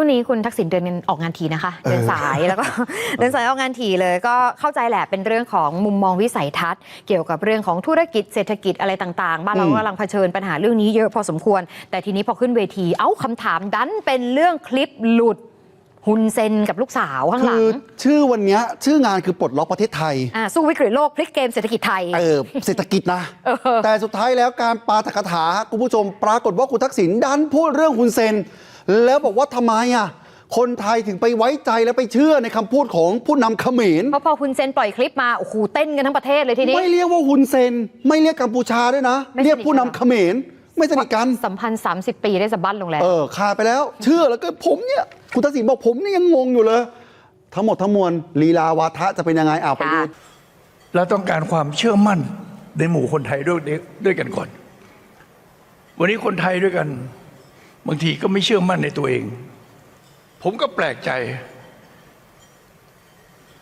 ช่วงนี้คุณทักษิณเดินออกงานทีนะคะ เดินสายแล้วก็เดินสายออกงานทีเลยก็เข้าใจแหละเป็นเรื่องของมุมมองวิสัยทัศน์ เกี่ยวกับเรื่องของธุรกิจเศรษฐกิจอะไรต่างๆ บ้านเราอืมกำลังเผชิญปัญหาเรื่องนี้เยอะพอสมควร แต่ทีนี้พอขึ้นเวทีเอ้าคำถามดันเป็นเรื่องคลิปหลุดฮุนเซนกับลูกสาวข้างหคืลัองชื่อวันเนี้ยชื่องานคือปลดล็อกประเทศไทยอ่าสู้วิกฤตโลกพลิกเกมเศรษฐกิจไทย เออเศรษฐกิจนะ แต่สุดท้ายแล้วการปาตกถาคุณผู้ชมปรากฏว่าคุณทักษิณดันพูดเรื่องคุณเซน แล้วบอกว่าทำไมอะคนไทยถึงไปไว้ใจและไปเชื่อในคำพูดของผู้นำเขมร เพราะพอฮุนเซนปล่อยคลิปมา โอ้โห เต้นกันทั้งประเทศเลยทีนี้ ไม่เรียกว่าฮุนเซน ไม่เรียกกัมพูชาด้วยนะ ไม่สนิท เรียกผู้นำเขมร ไม่สนิทกัน สัมพันธ์ 30 ปีได้สะบั้นลงแล้ว เออขาดไปแล้ว เชื่อแล้วก็ผมเนี่ย คุณทักษิณบอกผมนี่ยังงงอยู่เลย ทั้งหมดทั้งมวลลีลาวาทะจะเป็นยังไงอ่าไปดู ค่ะ เราต้องการความเชื่อมั่นในหมู่คนไทยด้วยด้วยกันก่อน วันนี้คนไทยด้วยกัน บางทีก็ไม่เชื่อมั่นในตัวเอง ผมก็แปลกใจ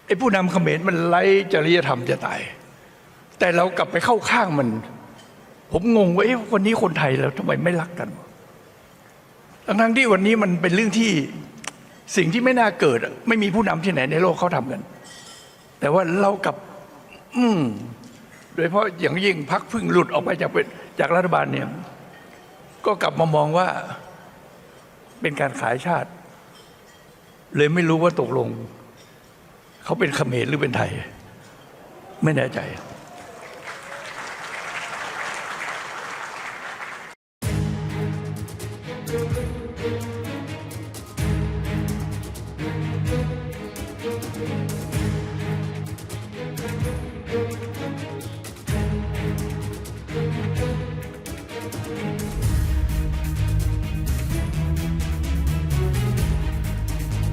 ไอ้ผู้นำเขมรมันไร้จริยธรรมจะตาย แต่เรากลับไปเข้าข้างมัน ผมงงว่าเอ๊ะวันนี้คนไทยเราทำไมไม่รักกันทั้งๆที่วันนี้มันเป็นเรื่องที่สิ่งที่ไม่น่าเกิด ไม่มีผู้นำที่ไหนในโลกเขาทำกัน แต่ว่าเรากลับ อืมโดยเฉพาะอย่างยิ่งพักพึ่งหลุดออกไปจากเป็นจากรัฐบาลเนี่ย ก็กลับมามองว่า เป็นการขายชาติ เลยไม่รู้ว่าตกลง เขาเป็นเขมรหรือเป็นไทย ไม่แน่ใจ